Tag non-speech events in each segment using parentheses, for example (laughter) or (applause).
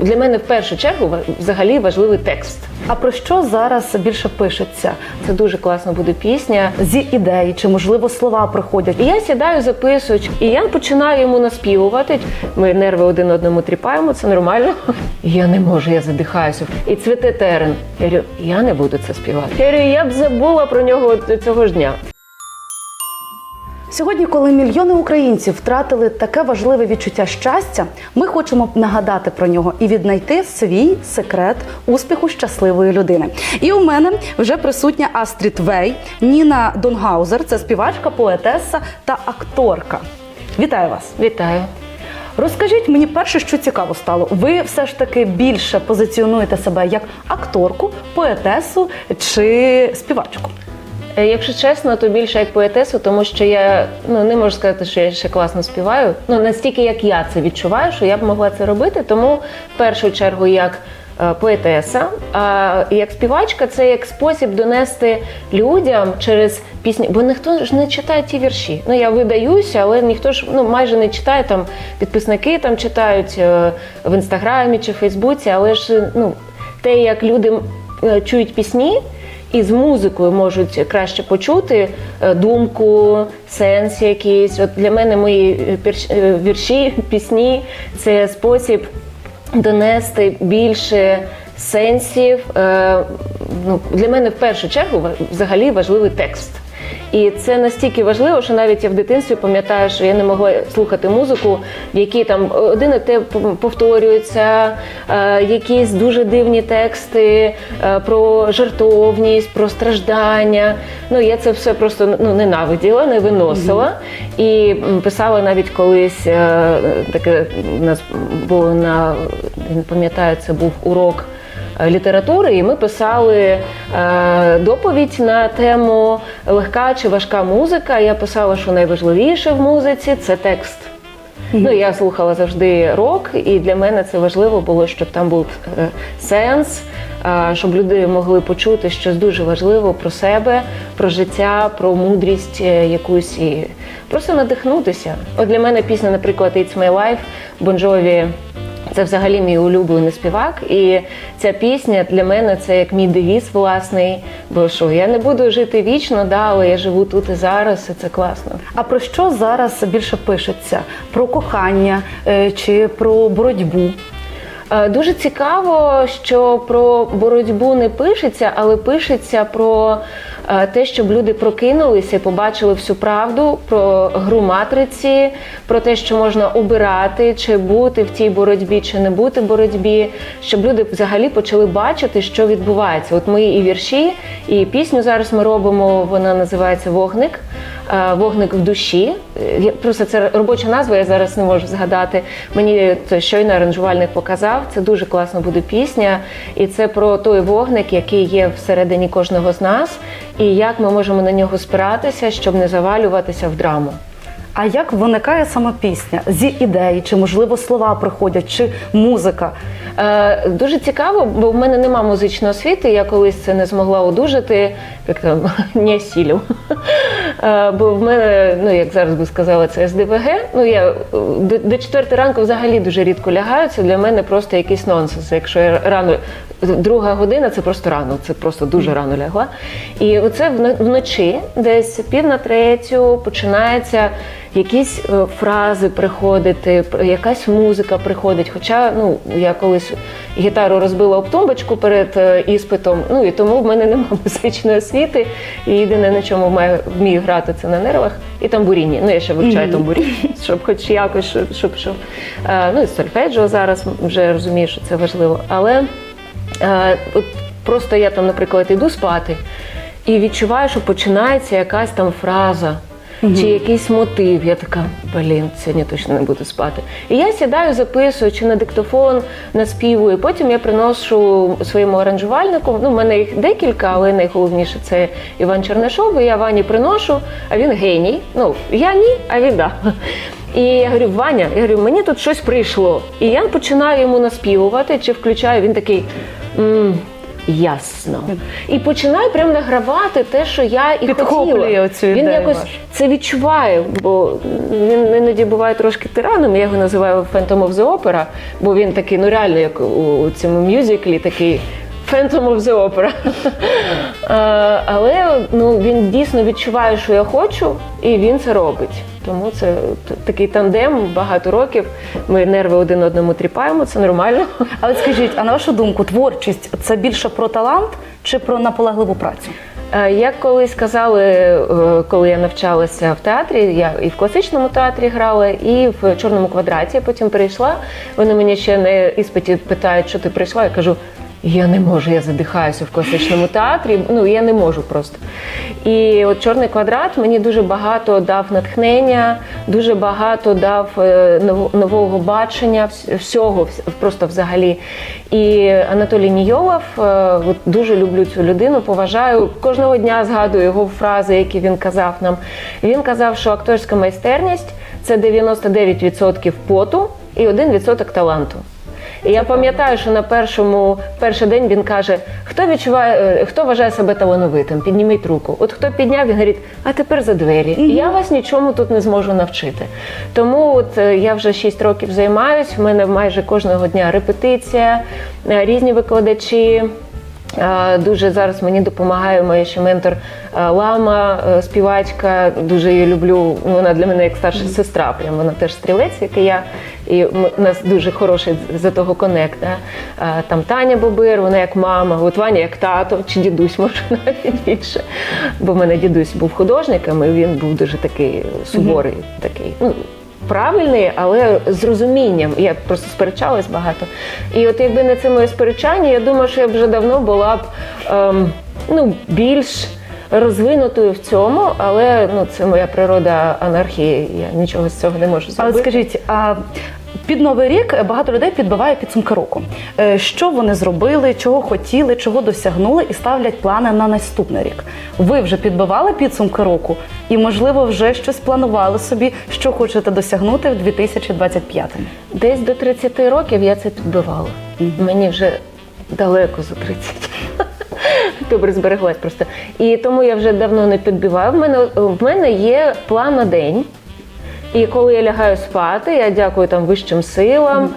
для мене в першу чергу взагалі важливий текст. А про що зараз більше пишеться? Це дуже класна буде пісня. Зі ідей чи можливо слова приходять? І я сідаю, записую, і я починаю йому наспівувати. Ми нерви один одному тріпаємо, це нормально. Я не можу, я задихаюся. І цвіте терен. Я говорю, я не буду це співати. Я говорю, я б забула про нього цього ж дня. Сьогодні, коли мільйони українців втратили таке важливе відчуття щастя, ми хочемо нагадати про нього і віднайти свій секрет успіху щасливої людини. І у мене вже присутня Астрід Вей, Ніна Донгаузер, це співачка, поетеса та акторка. Вітаю вас! Вітаю. Розкажіть мені перше, що цікаво стало. Ви все ж таки більше позиціонуєте себе як акторку, поетесу чи співачку? Е, Якщо чесно, то більше як поетесу, тому що я ну не можу сказати, що я ще класно співаю. Ну настільки як я це відчуваю, що я б могла це робити. Тому в першу чергу як е, поетеса, а як співачка, це як спосіб донести людям через пісні, бо ніхто ж не читає ті вірші. Ну я видаюся, але ніхто ж ну майже не читає там. Підписники там читають е, в інстаграмі чи Фейсбуці, але ж ну те, як люди чують пісні і з музикою можуть краще почути е, думку, сенс якийсь. От для мене мої е, е, вірші, (laughs) пісні це спосіб донести більше сенсів. Ну, для мене в першу чергу взагалі важливий текст. І це настільки важливо, що навіть я в дитинстві пам'ятаю, що я не могла слухати музику, в якій там один і те повторюється, е, якісь дуже дивні тексти е, про жертовність, про страждання. Ну я це все просто ну ненавиділа, не виносила. І писала навіть колись е, таке у нас було на не пам'ятаю, це був урок літератури, і ми писали е, доповідь на тему легка чи важка музика. Я писала, що найважливіше в музиці це текст. Ну, я слухала завжди рок, і для мене це важливо було, щоб там був е, сенс, е, щоб люди могли почути щось дуже важливе про себе, про життя, про мудрість е, якусь і просто надихнутися. От для мене пісня, наприклад, It's My Life Bon Jovi це взагалі мій улюблений співак, і ця пісня для мене це як мій девіз власний. Бо що я не буду жити вічно, да, але я живу тут і зараз, і це класно. А про що зараз більше пишеться? Про кохання е, чи про боротьбу? Е, Дуже цікаво, що про боротьбу не пишеться, але пишеться про е, те, щоб люди прокинулися і побачили всю правду про гру матриці, про те, що можна обирати, чи бути в тій боротьбі, чи не бути в боротьбі, щоб люди взагалі почали бачити, що відбувається. От мої і вірші, і пісню зараз ми робимо. Вона називається Вогник. е, Вогник в душі. Просто це робоча назва, я зараз не можу згадати. Мені це щойно аранжувальник показав. Це дуже класна буде пісня. І це про той вогник, який є всередині кожного з нас, і як ми можемо на нього спиратися, щоб не завалюватися в драму. А як виникає сама пісня? Зі ідей, чи можливо слова приходять, чи музика? Е, дуже цікаво, бо в мене нема музичної освіти. Я колись це не змогла одужати, як там (laughs) не осілів. Е, бо в мене, ну як зараз би сказала, це СДВГ. Ну я е, до, до 4 ранку взагалі дуже рідко лягаю. Це для мене просто якийсь нонсенс. Якщо я рано друга година, це просто рано, це просто дуже рано лягла. І оце вночі, десь пів на третю, починається якісь е, фрази приходити, якась музика приходить. Хоча ну я колись гітару розбила об тумбочку перед е, іспитом, ну і тому в мене (laughs) немає музичної освіти. І єдине на чому маю вмію грати це на нервах і тамбуріні. Ну я ще вивчаю тамбурі, (laughs) щоб хоч якось щоб, щоб, щоб е, ну і сольфеджіо зараз вже розумію, що це важливо. Але от просто я там, наприклад, йду спати і відчуваю, що починається якась там фраза. Чи якийсь мотив, я така, блін, сьогодні точно не буду спати. І я сідаю, записую, чи на диктофон наспівую. Потім я приношу своєму аранжувальнику. Ну, в мене їх декілька, але найголовніше це Іван Чернишов. І я Вані приношу, а він геній. Ну, я ні, а він да. І я говорю, Ваня, я говорю, мені тут щось прийшло. І я починаю йому наспівувати, чи включаю, він такий. «М, ясно. І починаю прям награвати те, що я і хотіла. оцю Він якось вашу. це відчуває, бо він іноді буває трошки тираном. Я його називаю Phantom of the Opera, бо він такий, ну реально, як у, цьому мюзиклі, такий. Phantom of the Opera. (laughs) Е, Але ну, він дійсно відчуває, що я хочу, і він це робить. Тому це такий тандем багато років. Ми нерви один одному тріпаємо, це нормально. Але скажіть, а на вашу думку, творчість це більше про талант чи про наполегливу працю? Е, Як колись казали, е, коли я навчалася в театрі, я і в класичному театрі грала, і в чорному квадраті. Я потім прийшла. Вони мені ще на іспиті питають, що ти прийшла. Я кажу. Я не можу, я задихаюся в класичному театрі. Ну я не можу просто. І от чорний квадрат мені дуже багато дав натхнення, дуже багато дав е, нового бачення всього, просто взагалі. І Анатолій Нійолов, е, дуже люблю цю людину, поважаю. Кожного дня згадую його фрази, які він казав нам. Він казав, що акторська майстерність це 99% поту і 1% таланту. І я пам'ятаю, що на першому перший день він каже: хто відчуває, е, хто вважає себе талановитим, підніміть руку. От хто підняв, він говорить, а тепер за двері. І Я вас нічому тут не зможу навчити. Тому от е, я вже 6 років займаюсь. В мене майже кожного дня репетиція, е, різні викладачі. Е, Дуже зараз мені допомагає моя ще ментор е, Лама, е, співачка. Дуже її люблю. Вона для мене як старша сестра. Прям вона теж стрілець, як і я. І у нас дуже хороший за того конект. Да? Там Таня Бобир, вона як мама, от Ваня як тато, чи дідусь, може (laughs) навіть більше. Бо в мене дідусь був художником, і він був дуже такий суворий, такий. Ну, правильний, але з розумінням. Я просто сперечалась багато. І от якби не це моє сперечання, я думаю, що я б вже давно була б ем, ну, більш розвинутою в цьому, але ну, це моя природа анархії. Я нічого з цього не можу Але скажіть, а під новий рік багато людей підбиває підсумки року. Е, Що вони зробили, чого хотіли, чого досягнули, і ставлять плани на наступний рік. Ви вже підбивали підсумки року, і можливо вже щось планували собі, що хочете досягнути в 2025-му. Десь до 30 років я це підбивала. Мені вже далеко за 30. Добре збереглась просто. І тому я вже давно не підбиваю. В мене, в мене є план на день. І коли я лягаю спати, я дякую там вищим силам,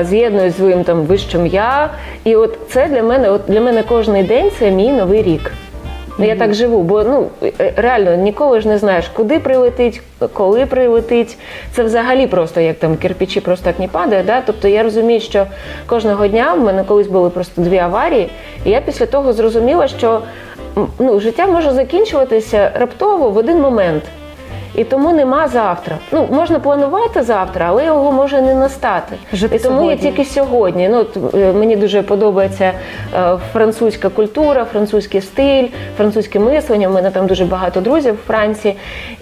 з'єдную з своїм там вищим я. І от це для мене, от для мене кожен день це мій новий рік. Ну, Я так живу, бо ну е, реально ніколи ж не знаєш, куди прилетить, коли прилетить. Це взагалі просто як там кирпичі просто так не падає. Да? Тобто я розумію, що кожного дня в мене колись були просто дві аварії, і я після того зрозуміла, що ну, життя може закінчуватися раптово в один момент. І тому нема завтра. Ну можна планувати завтра, але його може не настати. Жити і тому сьогодні. я тільки сьогодні. Ну от, е, мені дуже подобається е, французька культура, французький стиль, французьке мислення. У мене там дуже багато друзів в Франції,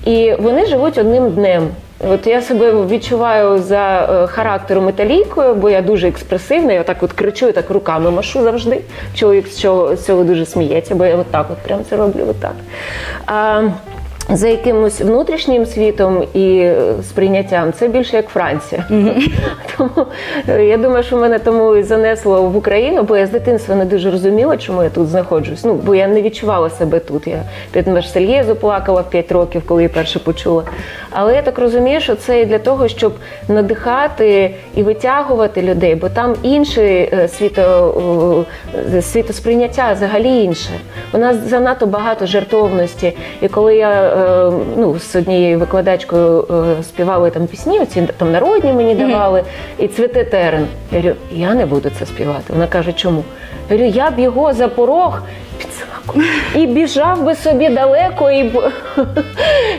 і вони живуть одним днем. От я себе відчуваю за е, характером італійкою, бо я дуже експресивна, я отак от кричу, і так руками машу завжди. Чоловік з цього, з цього дуже сміється, бо я отак от прям це роблю. Отак. А, за якимось внутрішнім світом і е, сприйняттям це більше як Франція. (laughs) Тому е, я думаю, що мене тому і занесло в Україну, бо я з дитинства не дуже розуміла, чому я тут знаходжусь. Ну бо я не відчувала себе тут. Я під Марсельєзу плакала в 5 років, коли її перше почула. Але я так розумію, що це і для того, щоб надихати і витягувати людей, бо там інше е, світо, світосприйняття взагалі інше. У нас занадто багато жертовності. І коли я ну, з однією викладачкою е, співали там пісні, оці там народні мені давали, і цвіте терен. Я говорю, я не буду це співати. Вона каже, чому? Я говорю, я б його за порог і біжав би собі далеко, і б (laughs)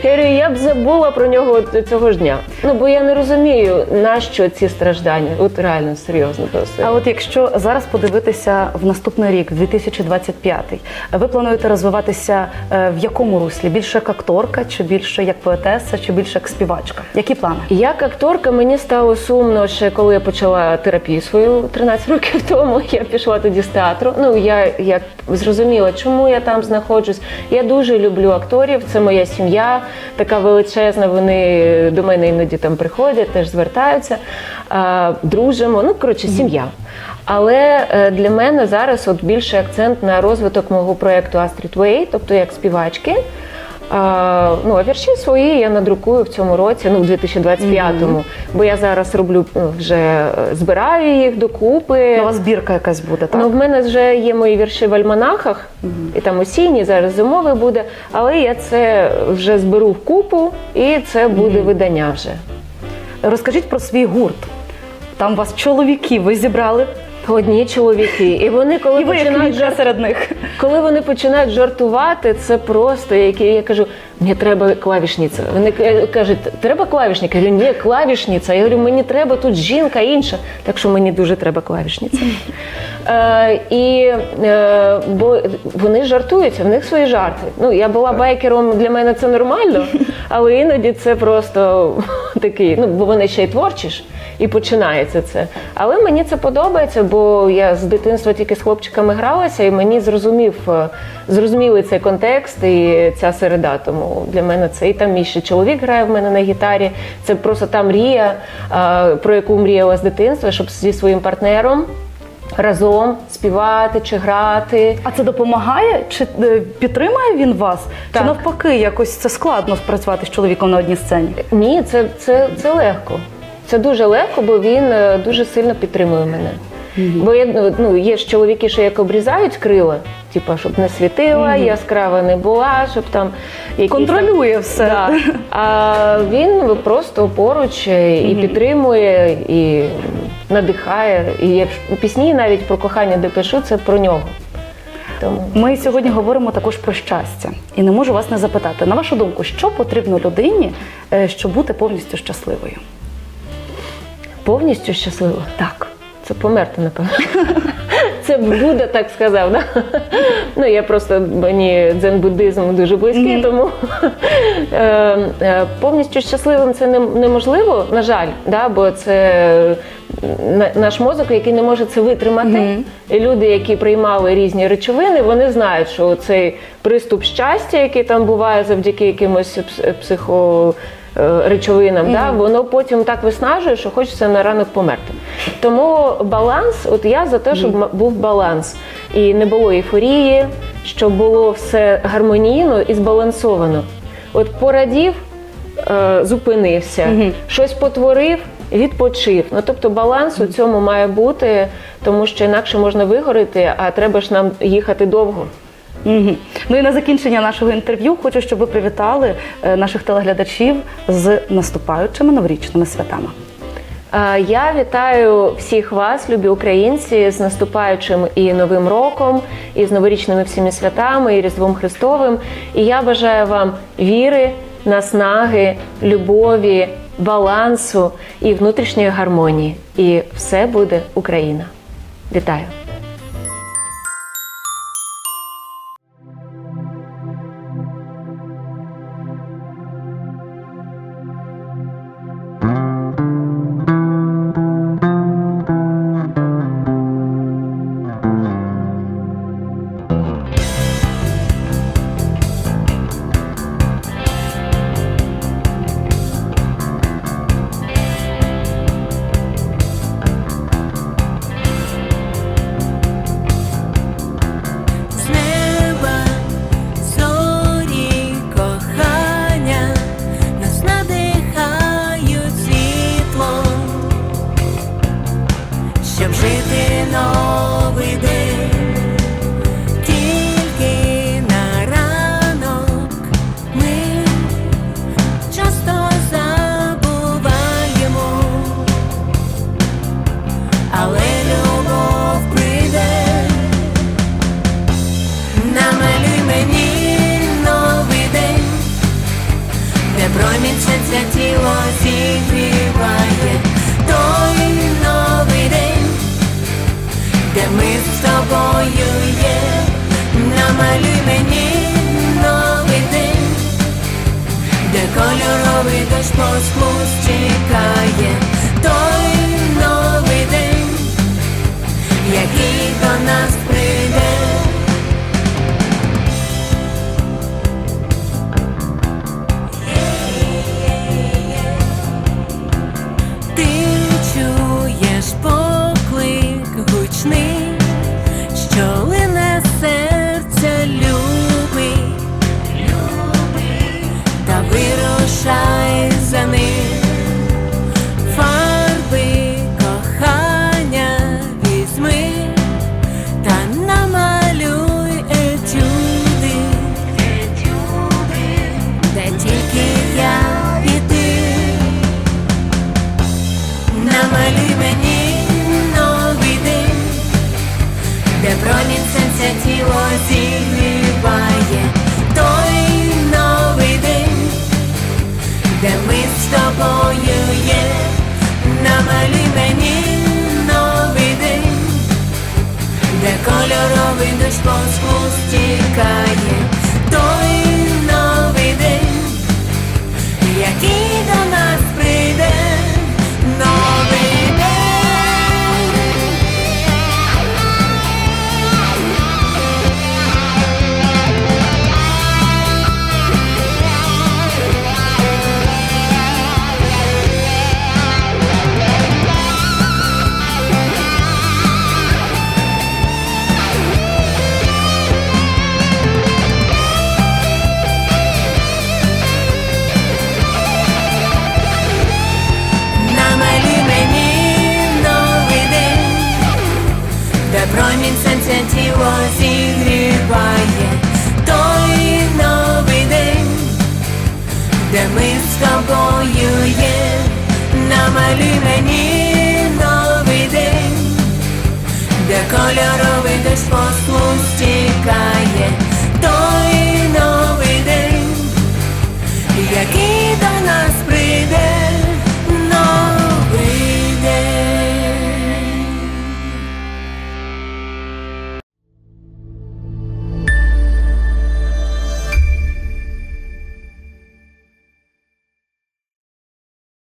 я говорю, я б забула про нього цього ж дня. Ну бо я не розумію, нащо ці страждання. От реально серйозно просто. А от якщо зараз подивитися в наступний рік, 2025, ви плануєте розвиватися е, в якому руслі? Більше як акторка, чи більше як поетеса, чи більше як співачка? Які плани? Як акторка мені стало сумно ще коли я почала терапію свою 13 років тому. (laughs) Я пішла тоді з театру. Ну я як зрозуміла, чому я там знаходжусь. Я дуже люблю акторів. Це моя сім'я, така величезна. Вони до мене іноді там приходять, теж звертаються, дружимо. Ну коротше, сім'я. Але е, для мене зараз от більший акцент на розвиток мого проєкту Astrid Way, тобто як співачки. А, ну, а вірші свої я надрукую в цьому році, ну, в 2025-му, бо я зараз роблю ну, вже е, збираю їх докупи. У вас збірка якась буде, так? Ну, в мене вже є мої вірші в альманахах, і там осінні, зараз зимовий буде, але я це вже зберу в купу, і це буде видання вже. Розкажіть про свій гурт. Там вас чоловіки, ви зібрали. Одні чоловіки. І вони, коли І ви починають лідер серед них. Коли вони починають жартувати, це просто які я кажу, мені треба клавішниця. Вони кажуть, треба клавішник. Я говорю, ні, клавішниця. Я говорю, мені треба тут жінка інша. Так що мені дуже треба клавішниця. Е, і е, бо вони жартуються, в них свої жарти. Ну я була байкером, для мене це нормально, але іноді це просто такий. Ну бо вони ще й творчі ж. І починається це. Але мені це подобається, бо я з дитинства тільки з хлопчиками гралася, і мені зрозумів, е, зрозуміли цей контекст і ця середа. Тому для мене це і там і ще чоловік грає в мене на гітарі. Це просто та мрія, е, про яку мріяла з дитинства, щоб зі своїм партнером разом співати чи грати. А це допомагає? Чи е, підтримує він вас? Так. Чи навпаки, якось це складно спрацювати з чоловіком на одній сцені? Ні, це, це, це легко. Це дуже легко, бо він е, дуже сильно підтримує мене. Бо я, ну, є ж чоловіки, що як обрізають крила, типу, щоб не світила, яскрава не була, щоб там якісь Контролює все. Да. А він просто поруч е, і підтримує, і надихає. І як пісні навіть про кохання, де пишу, це про нього. Тому Ми сьогодні говоримо також про щастя. І не можу вас не запитати, на вашу думку, що потрібно людині, е, щоб бути повністю щасливою? повністю щаслива? Так. Це померти, напевно. (laughs) Це Будда так сказав, да? Ну, я просто мені дзен-буддизм дуже близький, тому е, е, повністю щасливим це неможливо, на жаль, да? бо це наш мозок, який не може це витримати. І люди, які приймали різні речовини, вони знають, що цей приступ щастя, який там буває завдяки якимось пс- е, речовинам, да, воно потім так виснажує, що хочеться на ранок померти. Тому баланс, от я за те, щоб м- був баланс. І не було ейфорії, щоб було все гармонійно і збалансовано. От порадів, е, зупинився, щось потворив. Відпочив. Ну тобто баланс у цьому має бути, тому що інакше можна вигорити, а треба ж нам їхати довго. Угу. Ну і на закінчення нашого інтерв'ю хочу, щоб ви привітали е, наших телеглядачів з наступаючими новорічними святами. Е, Я вітаю всіх вас, любі українці, з наступаючим і новим роком, і з новорічними всіми святами, і Різдвом Христовим. І я бажаю вам віри, наснаги, любові, балансу і внутрішньої гармонії. І все буде Україна. Вітаю! Жити намалюй мені новий день, де кольоровий дощ по склу стікає, дощ по стікає, з тобою є, намалюй мені новий день, де кольоровий десь послу стікає, той новий день, який